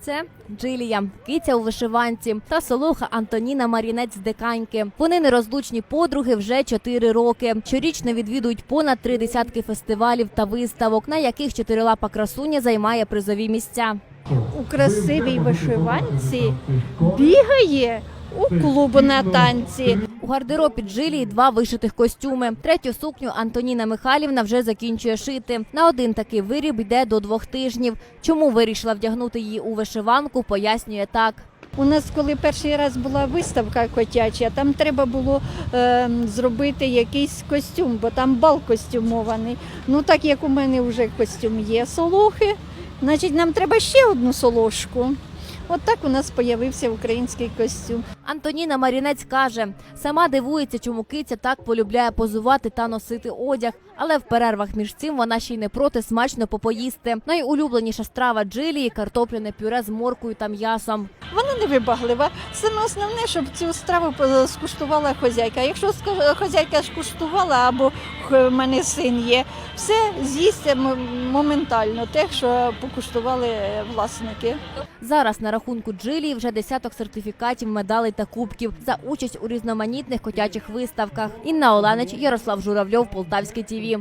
Це Джилія, киця у вишиванці та солоха Антоніна Марінець Деканьки. Вони нерозлучні подруги вже 4 роки. Щорічно відвідують понад три десятки фестивалів та виставок, на яких чотирилапа красуня займає призові місця. у красивій вишиванці бігає у клубу на танці. У гардеробі Джилії два вишитих костюми. Третю сукню Антоніна Михайлівна вже закінчує шити. На один такий виріб йде до двох тижнів. Чому вирішила вдягнути її у вишиванку, пояснює так. У нас, коли перший раз була виставка котяча, там треба було е, зробити якийсь костюм, бо там бал костюмований. Ну так як у мене вже костюм є солохи, значить нам треба ще одну солошку. От так у нас з'явився український костюм. Антоніна Марінець каже, сама дивується, чому киця так полюбляє позувати та носити одяг, але в перервах між цим вона ще й не проти смачно попоїсти. Найулюбленіша страва джилії картопляне пюре з моркою та м'ясом. Вона не вибаглива. Саме основне, щоб цю страву по- скуштувала хозяйка. Якщо ска- хозяйка скуштувала або в мене син є, все з'їсть моментально, те, що покуштували е, власники. Зараз на рахунку джилії вже десяток сертифікатів, медалей та кубків за участь у різноманітних котячих виставках. Інна Оленич, Ярослав Журавльов, Полтавське ТІВІ.